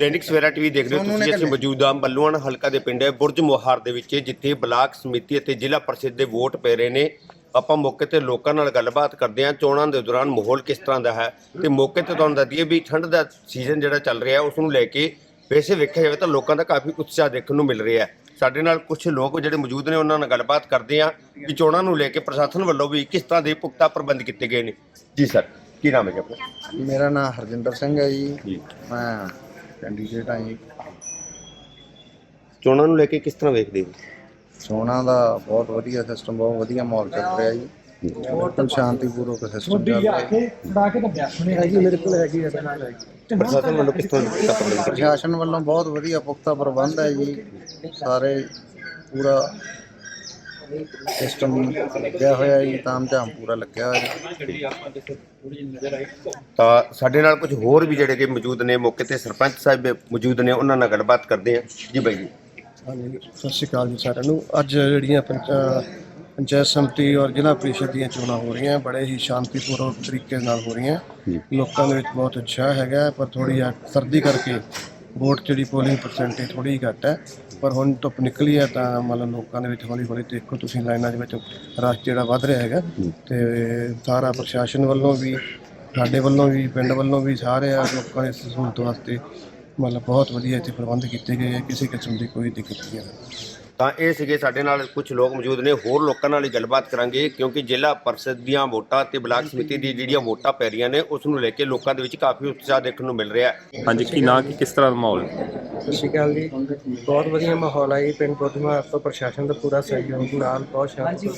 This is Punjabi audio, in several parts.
ਦੈਨਿਕ ਸਵੇਰਾ ਟੀਵੀ ਦੇਖ ਰਹੇ ਹੋ ਤੁਸੀਂ ਅਸੀਂ ਮੌਜੂਦ ਹਾਂ ਬੱਲੂਆਣ ਹਲਕਾ ਦੇ ਪਿੰਡ ਬੁਰਜ ਮੋਹਾਰ ਦੇ ਵਿੱਚ ਜਿੱਥੇ ਬਲਾਕ ਸਮਿਤੀ ਅਤੇ ਜ਼ਿਲ੍ਹਾ ਪਰਿਸ਼ਦ ਦੇ ਵੋਟ ਪੈ ਰਹੇ ਨੇ। ਆਪਾਂ ਮੌਕੇ ਤੇ ਲੋਕਾਂ ਨਾਲ ਗੱਲਬਾਤ ਕਰਦੇ ਹਾਂ। ਚੋਣਾਂ ਦੇ ਦੌਰਾਨ ਮਾਹੌਲ ਕਿਸ ਤਰ੍ਹਾਂ ਦਾ ਹੈ? ਤੇ ਮੌਕੇ ਤੇ ਤੁਹਾਨੂੰ ਦੱਸ ਦਈਏ ਵੀ ਠੰਡ ਦਾ ਸੀਜ਼ਨ ਜਿਹੜਾ ਚੱਲ ਰਿਹਾ ਉਸ ਨੂੰ ਲੈ ਕੇ ਵੈਸੇ ਵੇਖਿਆ ਜਾਵੇ ਤਾਂ ਲੋਕਾਂ ਦਾ ਕਾਫੀ ਉਤਸ਼ਾਹ ਦੇਖਣ ਨੂੰ ਮਿਲ ਰਿਹਾ ਹੈ। ਸਾਡੇ ਨਾਲ ਕੁਝ ਲੋਕ ਜਿਹੜੇ ਮੌਜੂਦ ਨੇ ਉਹਨਾਂ ਨਾਲ ਗੱਲਬਾਤ ਕਰਦੇ ਹਾਂ ਕਿ ਚੋਣਾਂ ਨੂੰ ਲੈ ਕੇ ਪ੍ਰਸ਼ਾਸਨ ਵੱਲੋਂ ਵੀ ਕਿਸ ਤਰ੍ਹਾਂ ਦੇ ਪੁਖਤਾ ਪ੍ਰਬੰਧ ਕੀਤੇ ਗਏ ਨੇ। ਜੀ ਸਰ ਕੀ ਨਾਮ ਹੈ ਜੀ ਆਪਣਾ? ਮੇਰਾ ਨਾਮ ਹਰਜਿੰਦਰ ਸਿੰਘ ਹੈ ਜੀ। ਮੈਂ ਕੈਂਡੀਡੇਟ ਹਾਂ ਜੀ। ਚੋਣਾਂ ਨੂੰ ਲੈ ਕੇ ਕਿਸ ਤਰ੍ਹਾਂ ਵੇਖਦੇ ਹੋ? ਸੋਨਾ ਦਾ ਬਹੁਤ ਵਧੀਆ ਸਿਸਟਮ ਬਹੁਤ ਵਧੀਆ ਮਾਹੌਲ ਚੱਲ ਰਿਹਾ ਜੀ। ਬਿਲਕੁਲ ਸ਼ਾਂਤੀਪੂਰਵਕ ਸਿਸਟਮ ਚੱਲ ਰਿਹਾ। ਜੀ ਪ੍ਰਸ਼ਾਸਨ ਵੱਲੋਂ ਕਿਸ ਤਰ੍ਹਾਂ ਦਾ ਪ੍ਰਬੰਧ? ਕੀਤੇ ਪ੍ਰਸ਼ਾਸਨ ਵੱਲੋਂ ਬਹੁਤ ਵਧੀਆ ਪੁਖਤਾ ਪ੍ਰਬੰਧ ਹੈ ਜੀ। ਸਾਰੇ ਪੂਰਾ ਸਿਸਟਮ ਲੱਗਿਆ ਹੋਇਆ ਜੀ ਤਾਮਝਾਮ ਪੂਰਾ ਲੱਗਿਆ ਹੋਇਆ ਜੀ। ਤਾਂ ਸਾਡੇ ਨਾਲ ਕੁਝ ਹੋਰ ਵੀ ਜਿਹੜੇ ਕਿ ਮੌਜੂਦ ਨੇ ਮੌਕੇ ਤੇ ਸਰਪੰਚ ਸਾਹਿਬ ਮੌਜੂਦ ਨੇ ਉਹਨਾਂ ਨਾਲ ਗੱਲਬਾਤ ਕਰਦੇ ਹਾਂ। ਜੀ ਬਾਈ ਜੀ। ਹਾਂਜੀ ਸਤਿ ਸ਼੍ਰੀ ਅਕਾਲ ਜੀ ਸਾਰਿਆਂ ਨੂੰ। ਅੱਜ ਜਿਹੜੀਆਂ ਪੰਚਾ- ਪੰਚਾਇਤ ਸਮਿਤੀ ਔਰ ਜ਼ਿਲ੍ਹਾ ਪ੍ਰੀਸ਼ਦ ਦੀਆਂ ਚੋਣਾਂ ਹੋ ਰਹੀਆਂ ਬੜੇ ਹੀ ਸ਼ਾਂਤੀਪੂਰਵਕ ਤਰੀਕੇ ਨਾਲ ਹੋ ਰਹੀਆਂ। ਲੋਕਾਂ ਦੇ ਵਿੱਚ ਬਹੁਤ ਉਤਸ਼ਾਹ ਹੈਗਾ ਹੈ, ਪਰ ਥੋੜੀ ਜਿਹਾ ਸਰਦੀ ਕਰਕੇ ਵੋਟ ਜਿਹੜੀ ਪੋਲਿੰਗ ਪਰਸੈਂਟੇਜ ਥੋੜੀ ਘੱਟ ਹੈ, ਪਰ ਹੁਣ ਧੁੱਪ ਨਿਕਲੀ ਹੈ ਤਾਂ ਮਤਲਬ ਲੋਕਾਂ ਦੇ ਵਿੱਚ ਹੌਲੀ ਹੌਲੀ ਦੇਖੋ ਤੁਸੀਂ ਲਾਈਨਾਂ ਦੇ ਵਿੱਚ ਰਸ਼ ਜਿਹੜਾ ਵੱਧ ਰਿਹਾ ਹੈਗਾ ਤੇ ਸਾਰਾ ਪ੍ਰਸ਼ਾਸਨ ਵੱਲੋਂ ਵੀ, ਸਾਡੇ ਵੱਲੋਂ ਵੀ, ਪਿੰਡ ਵੱਲੋਂ ਵੀ ਸਾਰੇ ਲੋਕਾਂ ਦੀ ਸਹੂਲਤ ਵਾਸਤੇ ਮਤਲਬ ਬਹੁਤ ਵਧੀਆ ਇੱਥੇ ਪ੍ਰਬੰਧ ਕੀਤੇ ਗਏ ਹੈ, ਕਿਸੇ ਕਿਸਮ ਦੀ ਕੋਈ ਦਿੱਕਤ ਨਹੀਂ ਹੈ। ਤਾਂ ਇਹ ਸੀਗੇ ਸਾਡੇ ਨਾਲ ਕੁਝ ਲੋਕ ਮੌਜੂਦ ਨੇ ਹੋਰ ਲੋਕਾਂ ਨਾਲ ਹੀ ਗੱਲਬਾਤ ਕਰਾਂਗੇ ਕਿਉਂਕਿ ਜ਼ਿਲ੍ਹਾ ਪਰਿਸ਼ਦ ਦੀਆਂ ਵੋਟਾਂ ਤੇ ਬਲਾਕ ਸਮਿਤੀ ਦੀ ਜਿਹੜੀਆਂ ਵੋਟਾਂ ਪੈ ਰਹੀਆਂ ਨੇ ਉਸ ਨੂੰ ਲੈ ਕੇ ਲੋਕਾਂ ਦੇ ਵਿੱਚ ਕਾਫੀ ਉਤਸ਼ਾਹ ਦੇਖਣ ਨੂੰ ਮਿਲ ਰਿਹਾ ਹੈ। ਹਾਂਜੀ ਕੀ ਨਾਂ ਕੀ ਕਿਸ ਤਰ੍ਹਾਂ ਦਾ ਮਾਹੌਲ? ਸਤਿ ਸ਼੍ਰੀ ਅਕਾਲ ਜੀ। ਬਹੁਤ ਵਧੀਆ ਮਾਹੌਲ ਹੈ ਜੀ ਪਿੰਡ ਕੋਟਮਾ ਤੋਂ ਪ੍ਰਸ਼ਾਸਨ ਦਾ ਪੂਰਾ ਸਹਿਯੋਗ ਨਾਲ ਬਹੁਤ ਸ਼ਾਂਤੀ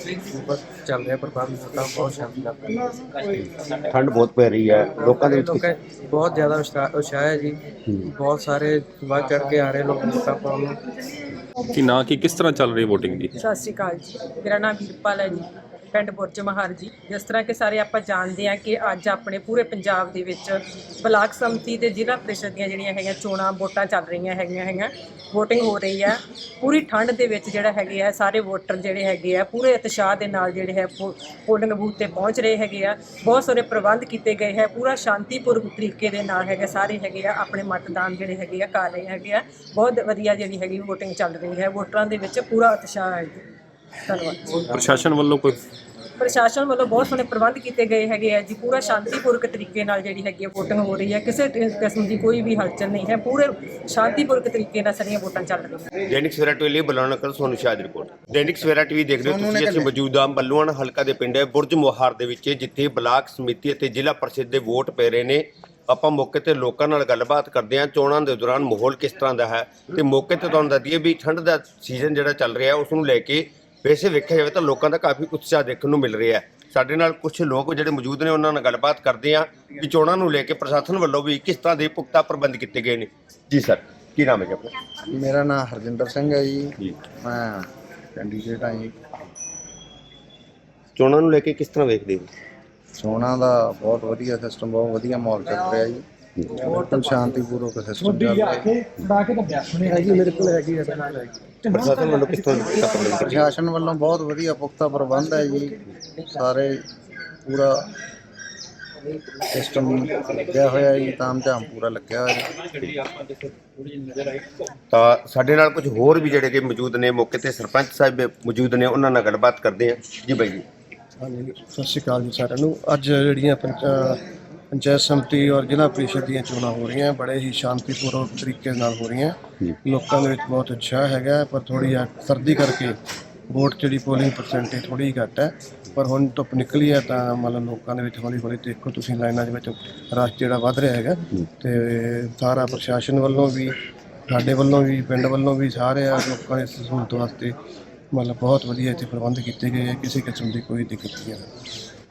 ਚੱਲ ਰਿਹਾ ਪ੍ਰਬੰਧ ਬਹੁਤ ਸ਼ਾਂਤੀ ਨਾਲ ਠੰਡ ਬਹੁਤ ਪੈ ਰਹੀ ਹੈ ਲੋਕਾਂ ਦੇ ਵਿੱਚ ਬਹੁਤ ਜ਼ਿਆਦਾ ਉਤਸ਼ਾਹ ਹੈ ਜੀ। ਬਹੁਤ ਸਾਰੇ ਵੱਧ ਚੜ ਕੇ ਆ ਰਹੇ ਲੋਕ ਵੋਟਾਂ ਪਾਉਣ ਨੂੰ ਕੀ ਨਾਂ, ਕੀ ਕਿਸ ਤਰ੍ਹਾਂ ਚੱਲ ਰਹੀ VOTING ਦੀ? ਸਤਿ ਸ਼੍ਰੀ ਅਕਾਲ ਜੀ। ਮੇਰਾ ਨਾਮ ਵੀਰਪਾਲ ਹੈ ਜੀ। ਪਿੰਡ ਬੁਰਜ ਮਹਾਰ ਜੀ। ਜਿਸ ਤਰ੍ਹਾਂ ਕਿ ਸਾਰੇ ਆਪਾਂ ਜਾਣਦੇ ਹਾਂ ਕਿ ਅੱਜ ਆਪਣੇ ਪੂਰੇ ਪੰਜਾਬ ਦੇ ਵਿੱਚ ਬਲਾਕ ਸੰਮਤੀ ਤੇ ਜ਼ਿਲ੍ਹਾ ਪ੍ਰੀਸ਼ਦ ਦੀਆਂ ਜਿਹੜੀਆਂ ਹੈਗੀਆਂ ਚੋਣਾਂ, ਵੋਟਾਂ ਚੱਲ ਰਹੀਆਂ ਹੈਗੀਆਂ ਹੈਗੀਆਂ, VOTING ਹੋ ਰਹੀ ਹੈ ਪੂਰੀ ਠੰਡ ਦੇ ਵਿੱਚ ਜਿਹੜਾ ਹੈਗੇ ਆ, ਸਾਰੇ ਵੋਟਰ ਜਿਹੜੇ ਹੈਗੇ ਆ, ਪੂਰੇ ਉਤਸ਼ਾਹ ਦੇ ਨਾਲ ਜਿਹੜੇ ਹੈ ਪੋ- ਪੋਲਿੰਗ ਬੂਥ ਤੇ ਪਹੁੰਚ ਰਹੇ ਹੈਗੇ ਆ। ਬਹੁਤ ਸਾਰੇ ਪ੍ਰਬੰਧ ਕੀਤੇ ਗਏ ਹੈ। ਪੂਰਾ ਸ਼ਾਂਤੀਪੂਰਵਕ ਤਰੀਕੇ ਦੇ ਨਾਲ ਹੈਗੇ ਸਾਰੇ ਹੈਗੇ ਆ, ਆਪਣੇ ਮਤਦਾਨ ਜਿਹੜੇ ਹੈਗੇ ਆ, ਕਰ ਰਹੇ ਹੈਗੇ ਆ। ਬਹੁਤ ਵਧੀਆ ਜਿਹੜੀ ਹੈਗੀ VOTING ਚੱਲ ਰਹੀ ਹੈ। ਵੋਟਰਾਂ ਦੇ ਵਿੱਚ ਪੂਰਾ ਉਤਸ਼ਾਹ ਹੈ ਧੰਨਵਾਦ। ਪ੍ਰਸ਼ਾਸਨ ਵੱਲੋਂ ਕੋਈ ਪ੍ਰਸ਼ਾਸਨ ਵੱਲੋਂ ਬਹੁਤ ਸੋਹਣੇ ਪ੍ਰਬੰਧ ਕੀਤੇ ਗਏ ਹੈਗੇ ਆ ਜੀ ਪੂਰਾ ਸ਼ਾਂਤੀਪੂਰਕ ਤਰੀਕੇ ਨਾਲ ਜਿਹੜੀ ਹੈਗੀ VOTING ਹੋ ਰਹੀ ਹੈ ਕਿਸੇ ਕਿਸਮ ਦੀ ਕੋਈ ਵੀ ਹਲਚਲ ਨਹੀਂ ਹੈ ਪੂਰੇ ਸ਼ਾਂਤੀਪੂਰਕ ਤਰੀਕੇ ਨਾਲ ਸਾਰੀਆਂ ਵੋਟਾਂ ਚੱਲ ਰਹੀਆਂ ਦੈਨਿਕ ਸਵੇਰਾ ਟੀਵੀ ਲਈ ਬੁਲਾਉਣਾ ਕਰ ਸੋਨੂੰ ਸ਼ਾਹ ਦੀ ਰਿਪੋਰਟ। ਦੈਨਿਕ ਸਵੇਰਾ ਟੀਵੀ ਦੇਖ ਰਹੇ ਹੋ ਤੁਸੀਂ ਅਸੀਂ ਮੌਜੂਦ ਬੱਲੂਆਣ ਹਲਕਾ ਦੇ ਪਿੰਡ ਬੁਰਜ ਮੋਹਾਰ ਦੇ ਵਿੱਚ ਜਿੱਥੇ ਬਲਾਕ ਸਮਿਤੀ ਅਤੇ ਜ਼ਿਲ੍ਹਾ ਪਰਿਸ਼ਦ ਦੇ ਵੋਟ ਪੈ ਰਹੇ ਨੇ। ਆਪਾਂ ਮੌਕੇ ਤੇ ਲੋਕਾਂ ਨਾਲ ਗੱਲਬਾਤ ਕਰਦੇ ਹਾਂ ਚੋਣਾਂ ਦੇ ਦੌਰਾਨ ਮਾਹੌਲ ਕਿਸ ਤਰ੍ਹਾਂ ਦਾ ਹੈ ਤੇ ਮੌਕੇ ਤੇ ਤੁਹਾਨੂੰ ਦੱਸ ਦਈਏ ਵੀ ਠੰਡ ਦਾ ਸੀਜ਼ਨ ਜਿਹੜਾ ਚੱਲ ਰਿਹਾ ਉਸ ਨੂੰ ਲੈ ਕੇ ਵੈਸੇ ਵੇਖਿਆ ਜਾਵੇ ਤਾਂ ਲੋਕਾਂ ਦਾ ਕਾਫੀ ਉਤਸ਼ਾਹ ਦੇਖਣ ਨੂੰ ਮਿਲ ਰਿਹਾ ਹੈ। ਸਾਡੇ ਨਾਲ ਕੁਝ ਲੋਕ ਜਿਹੜੇ ਮੌਜੂਦ ਨੇ ਉਹਨਾਂ ਨਾਲ ਗੱਲਬਾਤ ਕਰਦੇ ਹਾਂ ਕਿ ਚੋਣਾਂ ਨੂੰ ਲੈ ਕੇ ਪ੍ਰਸ਼ਾਸਨ ਵੱਲੋਂ ਵੀ ਕਿਸ ਤਰ੍ਹਾਂ ਦੇ ਪੁਖਤਾ ਪ੍ਰਬੰਧ ਕੀਤੇ ਗਏ ਨੇ। ਜੀ ਸਰ ਕੀ ਨਾਮ ਹੈ ਜੀ ਆਪਣਾ? ਮੇਰਾ ਨਾਮ ਹਰਜਿੰਦਰ ਸਿੰਘ ਹੈ ਜੀ। ਮੈਂ ਕੈਂਡੀਡੇਟ ਹਾਂ ਜੀ। ਚੋਣਾਂ ਨੂੰ ਲੈ ਕੇ ਕਿਸ ਤਰ੍ਹਾਂ ਵੇਖਦੇ ਹੋ? ਸੋਨਾ ਦਾ ਬਹੁਤ ਵਧੀਆ ਸਿਸਟਮ ਬਹੁਤ ਵਧੀਆ ਮਾਹੌਲ ਚੱਲ ਰਿਹਾ ਜੀ। ਬਿਲਕੁਲ ਸ਼ਾਂਤੀਪੂਰਵਕ ਸਿਸਟਮ ਚੱਲ ਰਿਹਾ। ਜੀ ਪ੍ਰਸ਼ਾਸਨ ਵੱਲੋਂ ਕਿਸ ਤਰ੍ਹਾਂ ਦਾ ਪੁਖਤਾ ਪ੍ਰਬੰਧ? ਪ੍ਰਸ਼ਾਸਨ ਵੱਲੋਂ ਬਹੁਤ ਵਧੀਆ ਪੁਖਤਾ ਪ੍ਰਬੰਧ ਹੈ ਜੀ। ਸਾਰੇ ਪੂਰਾ ਸਿਸਟਮ ਲੱਗਿਆ ਹੋਇਆ ਜੀ ਤਾਮਝਾਮ ਪੂਰਾ ਲੱਗਿਆ ਹੋਇਆ ਜੀ। ਤਾਂ ਸਾਡੇ ਨਾਲ ਕੁਝ ਹੋਰ ਵੀ ਜਿਹੜੇ ਕਿ ਮੌਜੂਦ ਨੇ ਮੌਕੇ ਤੇ ਸਰਪੰਚ ਸਾਹਿਬ ਮੌਜੂਦ ਨੇ ਉਹਨਾਂ ਨਾਲ ਗੱਲਬਾਤ ਕਰਦੇ ਹਾਂ। ਜੀ ਬਾਈ ਜੀ। ਹਾਂਜੀ ਸਤਿ ਸ਼੍ਰੀ ਅਕਾਲ ਜੀ ਸਾਰਿਆਂ ਨੂੰ। ਅੱਜ ਜਿਹੜੀਆਂ ਪੰਚਾ- ਪੰਚਾਇਤ ਸਮਿਤੀ ਔਰ ਜ਼ਿਲ੍ਹਾ ਪ੍ਰੀਸ਼ਦ ਦੀਆਂ ਚੋਣਾਂ ਹੋ ਰਹੀਆਂ ਬੜੇ ਹੀ ਸ਼ਾਂਤੀਪੂਰਵਕ ਤਰੀਕੇ ਨਾਲ ਹੋ ਰਹੀਆਂ। ਲੋਕਾਂ ਦੇ ਵਿੱਚ ਬਹੁਤ ਉਤਸ਼ਾਹ ਹੈਗਾ ਪਰ ਥੋੜੀ ਜਿਹਾ ਸਰਦੀ ਕਰਕੇ ਵੋਟ ਜਿਹੜੀ ਪੋਲਿੰਗ ਪਰਸੈਂਟੇਜ ਥੋੜੀ ਘੱਟ ਹੈ। ਪਰ ਹੁਣ ਧੁੱਪ ਨਿਕਲੀ ਹੈ ਤਾਂ ਮਤਲਬ ਲੋਕਾਂ ਦੇ ਵਿੱਚ ਹੌਲੀ ਹੌਲੀ ਦੇਖੋ ਤੁਸੀਂ ਲਾਈਨਾਂ ਦੇ ਵਿੱਚ ਰਸ਼ ਜਿਹੜਾ ਵੱਧ ਰਿਹਾ ਹੈਗਾ। ਤੇ ਸਾਰਾ ਪ੍ਰਸ਼ਾਸਨ ਵੱਲੋਂ ਵੀ ਸਾਡੇ ਵੱਲੋਂ ਵੀ ਪਿੰਡ ਵੱਲੋਂ ਵੀ ਸਾਰੇ ਆ ਲੋਕਾਂ ਦੀ ਸਹੂਲਤ ਵਾਸਤੇ ਮਤਲਬ ਬਹੁਤ ਵਧੀਆ ਇੱਥੇ ਪ੍ਰਬੰਧ ਕੀਤੇ ਗਏ ਹੈ ਕਿਸੇ ਕਿਸਮ ਦੀ ਕੋਈ ਦਿੱਕਤ ਨਹੀਂ ਹੈ।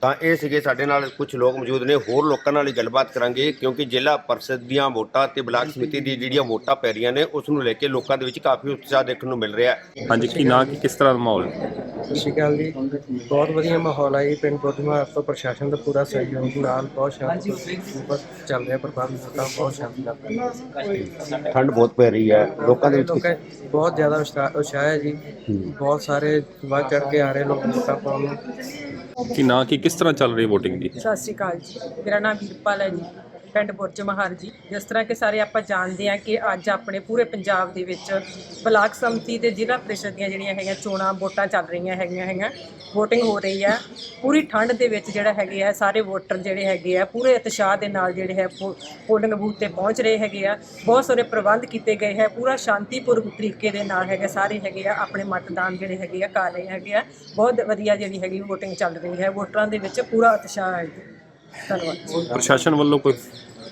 ਤਾਂ ਇਹ ਸੀਗੇ ਸਾਡੇ ਨਾਲ ਕੁਝ ਲੋਕ ਮੌਜੂਦ ਨੇ ਹੋਰ ਲੋਕਾਂ ਨਾਲ ਹੀ ਗੱਲਬਾਤ ਕਰਾਂਗੇ ਕਿਉਂਕਿ ਜ਼ਿਲ੍ਹਾ ਪਰਿਸ਼ਦ ਦੀਆਂ ਵੋਟਾਂ ਤੇ ਬਲਾਕ ਸਮਿਤੀ ਦੀ ਜਿਹੜੀਆਂ ਵੋਟਾਂ ਪੈ ਰਹੀਆਂ ਨੇ ਉਸ ਨੂੰ ਲੈ ਕੇ ਲੋਕਾਂ ਦੇ ਵਿੱਚ ਕਾਫੀ ਉਤਸ਼ਾਹ ਦੇਖਣ ਨੂੰ ਮਿਲ ਰਿਹਾ ਹੈ। ਹਾਂਜੀ ਕੀ ਨਾਂ ਕੀ ਕਿਸ ਤਰ੍ਹਾਂ ਦਾ ਮਾਹੌਲ? ਸਤਿ ਸ਼੍ਰੀ ਅਕਾਲ ਜੀ। ਬਹੁਤ ਵਧੀਆ ਮਾਹੌਲ ਹੈ ਜੀ ਪਿੰਡ ਕੋਟਮਾ ਤੋਂ ਪ੍ਰਸ਼ਾਸਨ ਦਾ ਪੂਰਾ ਸਹਿਯੋਗ ਨਾਲ ਬਹੁਤ ਸ਼ਾਂਤੀ ਚੱਲ ਰਿਹਾ ਪ੍ਰਬੰਧ ਤਾਂ ਬਹੁਤ ਸ਼ਾਂਤੀ ਨਾਲ ਠੰਡ ਬਹੁਤ ਪੈ ਰਹੀ ਹੈ ਲੋਕਾਂ ਦੇ ਵਿੱਚ ਬਹੁਤ ਜ਼ਿਆਦਾ ਉਤਸ਼ਾਹ ਹੈ ਜੀ। ਬਹੁਤ ਸਾਰੇ ਵੱਧ ਚੜ ਕੇ ਆ ਰਹੇ ਲੋਕ ਵੋਟਾਂ ਪਾਉਣ ਨੂੰ। ਕਿ ਨਾ, ਕਿ ਕਿਸ ਤਰ੍ਹਾਂ ਚੱਲ ਰਹੀ VOTING ਦੀ? ਸਤਿ ਸ਼੍ਰੀ ਅਕਾਲ ਜੀ। ਮੇਰਾ ਨਾਮ ਵੀਰਪਾਲ ਹੈ ਜੀ। ਪਿੰਡ ਬੁਰਜ ਮਹਾਰ ਜੀ, ਜਿਸ ਤਰ੍ਹਾਂ ਕਿ ਸਾਰੇ ਆਪਾਂ ਜਾਣਦੇ ਹਾਂ ਕਿ ਅੱਜ ਆਪਣੇ ਪੂਰੇ ਪੰਜਾਬ ਦੇ ਵਿੱਚ ਬਲਾਕ ਸੰਮਤੀ ਤੇ ਜ਼ਿਲ੍ਹਾ ਪ੍ਰੀਸ਼ਦ ਦੀਆਂ ਜਿਹੜੀਆਂ ਹੈਗੀਆਂ ਚੋਣਾਂ, ਵੋਟਾਂ ਚੱਲ ਰਹੀਆਂ ਹੈਗੀਆਂ ਹੈਗੀਆਂ, VOTING ਹੋ ਰਹੀ ਹੈ। ਪੂਰੀ ਠੰਡ ਦੇ ਵਿੱਚ ਜਿਹੜਾ ਹੈਗੇ ਆ, ਸਾਰੇ ਵੋਟਰ ਜਿਹੜੇ ਹੈਗੇ ਆ, ਪੂਰੇ ਉਤਸ਼ਾਹ ਦੇ ਨਾਲ ਜਿਹੜੇ ਹੈ, ਪੋ- ਪੋਲਿੰਗ ਬੂਥ ਤੇ ਪਹੁੰਚ ਰਹੇ ਹੈਗੇ ਆ। ਬਹੁਤ ਸਾਰੇ ਪ੍ਰਬੰਧ ਕੀਤੇ ਗਏ ਹੈ, ਪੂਰਾ ਸ਼ਾਂਤੀਪੂਰਵ ਤਰੀਕੇ ਦੇ ਨਾਲ ਹੈਗੇ ਸਾਰੇ ਹੈਗੇ ਆ, ਆਪਣੇ ਮਤਦਾਨ ਜਿਹੜੇ ਹੈਗੇ ਆ, ਕਰ ਰਹੇ ਹੈਗੇ ਆ। ਬਹੁਤ ਵਧੀਆ ਜਿਹੜੀ ਹੈਗੀ VOTING ਚੱਲ ਰਹੀ ਹੈ, ਵੋਟਰਾਂ ਦੇ ਵਿੱਚ ਪੂਰਾ ਉਤਸ਼ਾਹ ਹੈ ਧੰਨਵਾਦ। ਪ੍ਰਸ਼ਾਸਨ ਵੱਲੋਂ ਕੋਈ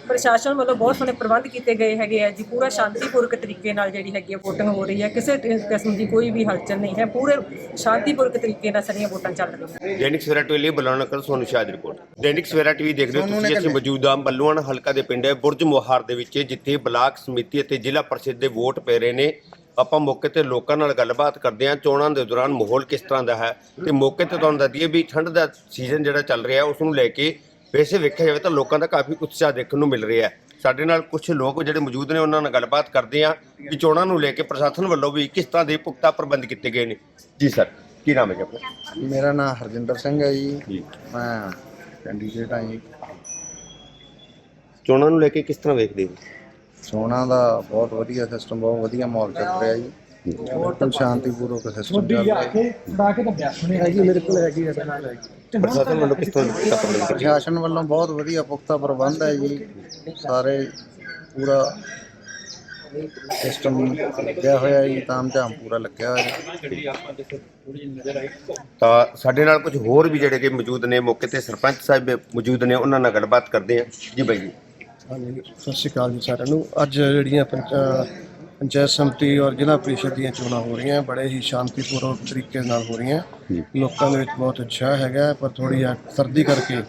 ਪ੍ਰਸ਼ਾਸਨ ਵੱਲੋਂ ਬਹੁਤ ਸੋਹਣੇ ਪ੍ਰਬੰਧ ਕੀਤੇ ਗਏ ਹੈਗੇ ਆ ਜੀ ਪੂਰਾ ਸ਼ਾਂਤੀਪੂਰਕ ਤਰੀਕੇ ਨਾਲ ਜਿਹੜੀ ਹੈਗੀ ਆ VOTING ਹੋ ਰਹੀ ਹੈ ਕਿਸੇ ਕਿਸਮ ਦੀ ਕੋਈ ਵੀ ਹਲਚਲ ਨਹੀਂ ਹੈ ਪੂਰੇ ਸ਼ਾਂਤੀਪੂਰਕ ਤਰੀਕੇ ਨਾਲ ਸਾਰੀਆਂ ਵੋਟਾਂ ਚੱਲ ਰਹੀਆਂ ਦੈਨਿਕ ਸਵੇਰਾ ਟੀਵੀ ਲਈ ਬੁਲਾਉਣਾ ਕਰ ਸੋਨੂ ਸ਼ਾਹ ਦੀ ਰਿਪੋਰਟ। ਦੈਨਿਕ ਸਵੇਰਾ ਟੀਵੀ ਦੇਖ ਰਹੇ ਹੋ ਤੁਸੀਂ ਅਸੀਂ ਮੌਜੂਦ ਬੱਲੂਆਣ ਹਲਕਾ ਦੇ ਪਿੰਡ ਬੁਰਜ ਮੁਹਾਰ ਦੇ ਵਿੱਚ ਜਿੱਥੇ ਬਲਾਕ ਸਮਿਤੀ ਅਤੇ ਜ਼ਿਲ੍ਹਾ ਪਰਿਸ਼ਦ ਦੇ ਵੋਟ ਪੈ ਰਹੇ ਨੇ। ਆਪਾਂ ਮੌਕੇ ਤੇ ਲੋਕਾਂ ਨਾਲ ਗੱਲਬਾਤ ਕਰਦੇ ਹਾਂ ਚੋਣਾਂ ਦੇ ਦੌਰਾਨ ਮਾਹੌਲ ਕਿਸ ਤਰ੍ਹਾਂ ਦਾ ਹੈ ਤੇ ਮੌਕੇ ਤੇ ਤੁਹਾਨੂੰ ਦੱਸ ਦਈਏ ਵੀ ਠੰਡ ਦਾ ਸੀਜ਼ਨ ਜਿਹੜਾ ਚੱਲ ਰਿਹਾ ਉਸ ਨੂੰ ਲੈ ਕੇ ਵੈਸੇ ਵੇਖਿਆ ਜਾਵੇ ਤਾਂ ਲੋਕਾਂ ਦਾ ਕਾਫੀ ਉਤਸ਼ਾਹ ਦੇਖਣ ਨੂੰ ਮਿਲ ਰਿਹਾ ਹੈ। ਸਾਡੇ ਨਾਲ ਕੁਝ ਲੋਕ ਜਿਹੜੇ ਮੌਜੂਦ ਨੇ ਉਹਨਾਂ ਨਾਲ ਗੱਲਬਾਤ ਕਰਦੇ ਹਾਂ ਕਿ ਚੋਣਾਂ ਨੂੰ ਲੈ ਕੇ ਪ੍ਰਸ਼ਾਸਨ ਵੱਲੋਂ ਵੀ ਕਿਸ ਤਰ੍ਹਾਂ ਦੇ ਪੁਖਤਾ ਪ੍ਰਬੰਧ ਕੀਤੇ ਗਏ ਨੇ। ਜੀ ਸਰ ਕੀ ਨਾਮ ਹੈ ਜੀ ਆਪਣਾ? ਮੇਰਾ ਨਾਮ ਹਰਜਿੰਦਰ ਸਿੰਘ ਹੈ ਜੀ। ਮੈਂ ਕੈਂਡੀਡੇਟ ਹਾਂ ਜੀ। ਚੋਣਾਂ ਨੂੰ ਲੈ ਕੇ ਕਿਸ ਤਰ੍ਹਾਂ ਵੇਖਦੇ ਹੋ? ਸੋਨਾ ਦਾ ਬਹੁਤ ਵਧੀਆ ਸਿਸਟਮ ਬਹੁਤ ਵਧੀਆ ਮਾਹੌਲ ਚੱਲ ਰਿਹਾ ਜੀ। ਬਿਲਕੁਲ ਸ਼ਾਂਤੀਪੂਰਵਕ ਸਿਸਟਮ ਚੱਲ ਰਿਹਾ ਜੀ। ਹੈਗੀ ਮੇਰੇ ਕੋਲ ਹੈਗੀ ਹੈ ਨਾਲ ਹੈਗੀ ਪ੍ਰਸ਼ਾਸਨ ਵੱਲੋਂ ਕਿਸ ਤਰ੍ਹਾਂ ਦਾ ਪੁਖਤਾ ਪ੍ਰਬੰਧ ਕੀਤੇ? ਗਏ? ਪ੍ਰਸ਼ਾਸਨ ਵੱਲੋਂ ਬਹੁਤ ਵਧੀਆ ਪੁਖਤਾ ਪ੍ਰਬੰਧ ਹੈ ਜੀ। ਸਾਰੇ ਪੂਰਾ ਸਿਸਟਮ ਲੱਗਿਆ ਹੋਇਆ ਜੀ ਤਾਮ ਝਾਮ ਪੂਰਾ ਲੱਗਿਆ ਹੋਇਆ। ਜੀ ਤਾਂ ਸਾਡੇ ਨਾਲ ਕੁਝ ਹੋਰ ਵੀ ਜਿਹੜੇ ਕਿ ਮੌਜੂਦ ਨੇ ਮੌਕੇ ਤੇ ਸਰਪੰਚ ਸਾਹਿਬ ਮੌਜੂਦ ਨੇ ਉਹਨਾਂ ਨਾਲ ਗੱਲਬਾਤ ਕਰਦੇ ਹਾਂ। ਜੀ ਬਾਈ ਜੀ। ਹਾਂਜੀ ਸਤਿ ਸ਼੍ਰੀ ਅਕਾਲ ਜੀ ਸਾਰਿਆਂ ਨੂੰ। ਅੱਜ ਜਿਹੜੀਆਂ ਪੰਚ- ਪੰਚਾਇਤ ਸਮਿਤੀ ਔਰ ਜ਼ਿਲ੍ਹਾ ਪ੍ਰੀਸ਼ਦ ਦੀਆਂ ਚੋਣਾਂ ਹੋ ਰਹੀਆਂ ਬੜੇ ਹੀ ਸ਼ਾਂਤੀਪੂਰਵਕ ਤਰੀਕੇ ਨਾਲ ਹੋ ਰਹੀਆਂ। ਲੋਕਾਂ ਦੇ ਵਿੱਚ ਬਹੁਤ ਉਤਸ਼ਾਹ ਹੈਗਾ ਪਰ ਥੋੜੀ ਸਰਦੀ ਕਰਕੇ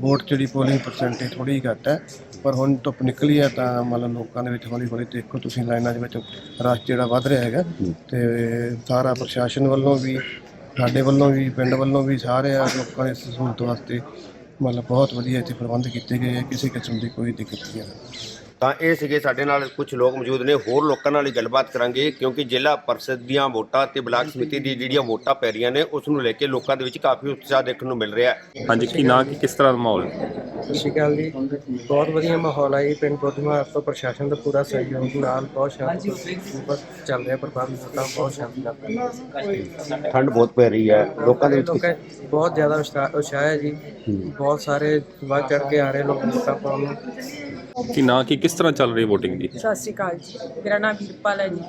ਵੋਟ ਜਿਹੜੀ ਪੋਲਿੰਗ ਪਰਸੈਂਟੇਜ ਥੋੜੀ ਘੱਟ ਹੈ। ਪਰ ਹੁਣ ਧੁੱਪ ਨਿਕਲੀ ਹੈ ਤਾਂ ਮਤਲਬ ਲੋਕਾਂ ਦੇ ਵਿੱਚ ਹੌਲੀ ਹੌਲੀ ਦੇਖੋ ਤੁਸੀਂ ਲਾਈਨਾਂ ਦੇ ਵਿੱਚ ਰਸ਼ ਜਿਹੜਾ ਵੱਧ ਰਿਹਾ ਹੈਗਾ ਤੇ ਸਾਰਾ ਪ੍ਰਸ਼ਾਸਨ ਵੱਲੋਂ ਵੀ ਸਾਡੇ ਵੱਲੋਂ ਵੀ ਪਿੰਡ ਵੱਲੋਂ ਵੀ ਸਾਰੇ ਆ ਲੋਕਾਂ ਦੀ ਸਹੂਲਤ ਵਾਸਤੇ ਮਤਲਬ ਬਹੁਤ ਵਧੀਆ ਇੱਥੇ ਪ੍ਰਬੰਧ ਕੀਤੇ ਗਏ ਹੈ ਕਿਸੇ ਕਿਸਮ ਦੀ ਕੋਈ ਦਿੱਕਤ ਨਹੀਂ ਹੈ। ਤਾਂ ਇਹ ਸੀਗੇ ਸਾਡੇ ਨਾਲ ਕੁਝ ਲੋਕ ਮੌਜੂਦ ਨੇ ਹੋਰ ਲੋਕਾਂ ਨਾਲ ਹੀ ਗੱਲਬਾਤ ਕਰਾਂਗੇ ਕਿਉਂਕਿ ਜ਼ਿਲ੍ਹਾ ਪਰਿਸ਼ਦ ਦੀਆਂ ਵੋਟਾਂ ਤੇ ਬਲਾਕ ਸਮਿਤੀ ਦੀ ਜਿਹੜੀਆਂ ਵੋਟਾਂ ਪੈ ਰਹੀਆਂ ਨੇ ਉਸ ਨੂੰ ਲੈ ਕੇ ਲੋਕਾਂ ਦੇ ਵਿੱਚ ਕਾਫੀ ਉਤਸ਼ਾਹ ਦੇਖਣ ਨੂੰ ਮਿਲ ਰਿਹਾ ਹੈ। ਹਾਂਜੀ ਕੀ ਨਾਂ ਕੀ ਕਿਸ ਤਰ੍ਹਾਂ ਦਾ ਮਾਹੌਲ? ਸਤਿ ਸ਼੍ਰੀ ਅਕਾਲ ਜੀ। ਬਹੁਤ ਵਧੀਆ ਮਾਹੌਲ ਹੈ ਜੀ ਪਿੰਡ ਬੁਰਜਮਹਾਰ ਤੋਂ ਪ੍ਰਸ਼ਾਸਨ ਦਾ ਪੂਰਾ ਸਹਿਯੋਗ ਨਾਲ ਬਹੁਤ ਸ਼ਾਂਤੀਪੂਰਵਕ ਚੱਲ ਰਿਹਾ ਪ੍ਰਬੰਧ ਵੋਟਾਂ ਬਹੁਤ ਸ਼ਾਂਤੀਪੂਰਵਕ ਠੰਡ ਬਹੁਤ ਪੈ ਰਹੀ ਹੈ ਲੋਕਾਂ ਦੇ ਵਿੱਚ ਬਹੁਤ ਜ਼ਿਆਦਾ ਉਤਸ਼ਾਹ ਹੈ ਜੀ। ਬਹੁਤ ਸਾਰੇ ਵੱਧ ਚੜ ਕੇ ਆ ਰਹੇ ਲੋਕ ਵੋਟਾਂ ਪਾਉਣ ਨੂੰ। ਕੀ ਨਾਂ, ਕੀ ਕਿਸ ਤਰ੍ਹਾਂ ਚੱਲ ਰਹੀ VOTING ਦੀ? ਸਤਿ ਸ਼੍ਰੀ ਅਕਾਲ ਜੀ। ਮੇਰਾ ਨਾਮ ਵੀਰਪਾਲ ਹੈ ਜੀ।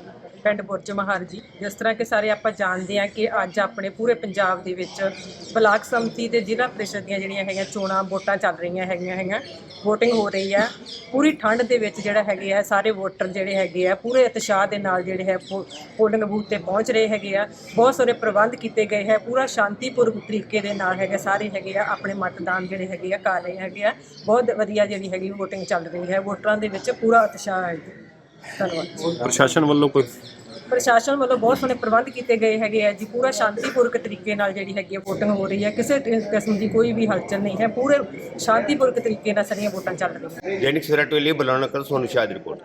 ਪਿੰਡ ਬੁਰਜ ਮਹਾਰ ਜੀ। ਜਿਸ ਤਰ੍ਹਾਂ ਕਿ ਸਾਰੇ ਆਪਾਂ ਜਾਣਦੇ ਹਾਂ ਕਿ ਅੱਜ ਆਪਣੇ ਪੂਰੇ ਪੰਜਾਬ ਦੇ ਵਿੱਚ ਬਲਾਕ ਸੰਮਤੀ ਤੇ ਜ਼ਿਲ੍ਹਾ ਪ੍ਰੀਸ਼ਦ ਦੀਆਂ ਜਿਹੜੀਆਂ ਹੈਗੀਆਂ ਚੋਣਾਂ, ਵੋਟਾਂ ਚੱਲ ਰਹੀਆਂ ਹੈਗੀਆਂ ਹੈਗੀਆਂ, VOTING ਹੋ ਰਹੀ ਆ। ਪੂਰੀ ਠੰਡ ਦੇ ਵਿੱਚ ਜਿਹੜਾ ਹੈਗੇ ਆ, ਸਾਰੇ ਵੋਟਰ ਜਿਹੜੇ ਹੈਗੇ ਆ, ਪੂਰੇ ਉਤਸ਼ਾਹ ਦੇ ਨਾਲ ਜਿਹੜੇ ਹੈ ਪੋ- ਪੋਲਿੰਗ ਬੂਥ ਤੇ ਪਹੁੰਚ ਰਹੇ ਹੈਗੇ ਆ। ਬਹੁਤ ਸਾਰੇ ਪ੍ਰਬੰਧ ਕੀਤੇ ਗਏ ਹੈ। ਪੂਰਾ ਸ਼ਾਂਤੀਪੂਰਵਕ ਤਰੀਕੇ ਦੇ ਨਾਲ ਹੈਗੇ ਸਾਰੇ ਹੈਗੇ ਆ, ਆਪਣੇ ਮਤਦਾਨ ਜਿਹੜੇ ਹੈਗੇ ਆ, ਕਰ ਰਹੇ ਹੈਗੇ ਆ। ਬਹੁਤ ਵਧੀਆ ਜਿਹੜੀ ਹੈਗੀ VOTING ਚੱਲ ਰਹੀ ਹੈ। ਵੋਟਰਾਂ ਦੇ ਵਿੱਚ ਪੂਰਾ ਉਤਸ਼ਾਹ ਹੈ ਧੰਨਵਾਦ। ਪ੍ਰਸ਼ਾਸਨ ਵੱਲੋਂ ਕੋਈ ਪ੍ਰਸ਼ਾਸਨ ਵੱਲੋਂ ਬਹੁਤ ਸੋਹਣੇ ਪ੍ਰਬੰਧ ਕੀਤੇ ਗਏ ਹੈਗੇ ਆ ਜੀ ਪੂਰਾ ਸ਼ਾਂਤੀਪੂਰਕ ਤਰੀਕੇ ਨਾਲ ਜਿਹੜੀ ਹੈਗੀ ਆ VOTING ਹੋ ਰਹੀ ਹੈ ਕਿਸੇ ਕਿਸਮ ਦੀ ਕੋਈ ਵੀ ਹਲਚਲ ਨਹੀਂ ਹੈ ਪੂਰੇ ਸ਼ਾਂਤੀਪੂਰਕ ਤਰੀਕੇ ਨਾਲ ਸਾਰੀਆਂ ਵੋਟਾਂ ਚੱਲ ਰਹੀਆਂ ਦੈਨਿਕ ਸਵੇਰਾ ਬੁਲਾਉਣਾ ਕਰ ਸੋਨੂ ਸ਼ਾਹ ਦੀ ਰਿਪੋਰਟ।